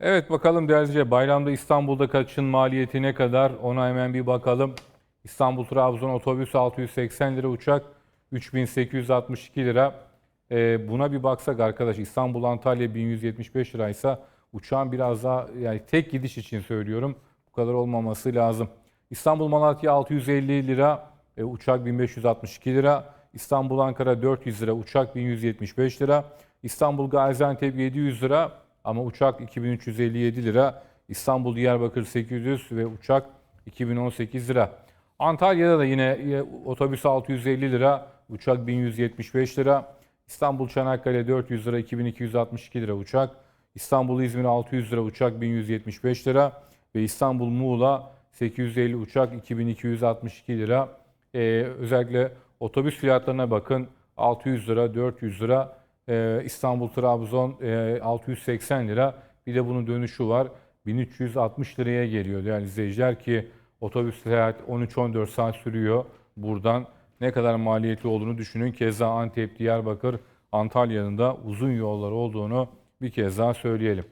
Evet bakalım değerli bayramda İstanbul'da kaçın maliyeti ne kadar ona hemen bir bakalım. İstanbul Trabzon otobüs 680 lira uçak 3862 lira. Ee, buna bir baksak arkadaş İstanbul Antalya 1175 liraysa uçağın biraz daha yani tek gidiş için söylüyorum bu kadar olmaması lazım. İstanbul Malatya 650 lira e, uçak 1562 lira. İstanbul Ankara 400 lira uçak 1175 lira. İstanbul Gaziantep 700 lira ama uçak 2357 lira. İstanbul Diyarbakır 800 ve uçak 2018 lira. Antalya'da da yine otobüs 650 lira, uçak 1175 lira. İstanbul Çanakkale 400 lira, 2262 lira uçak. İstanbul İzmir 600 lira, uçak 1175 lira. Ve İstanbul Muğla 850 uçak 2262 lira. Ee, özellikle otobüs fiyatlarına bakın 600 lira, 400 lira. Ee, İstanbul Trabzon e, 680 lira. Bir de bunun dönüşü var. 1360 liraya geliyor değerli izleyiciler ki otobüs seyahat 13-14 saat sürüyor. Buradan ne kadar maliyetli olduğunu düşünün. Keza Antep, Diyarbakır, Antalya'nın da uzun yollar olduğunu bir kez daha söyleyelim.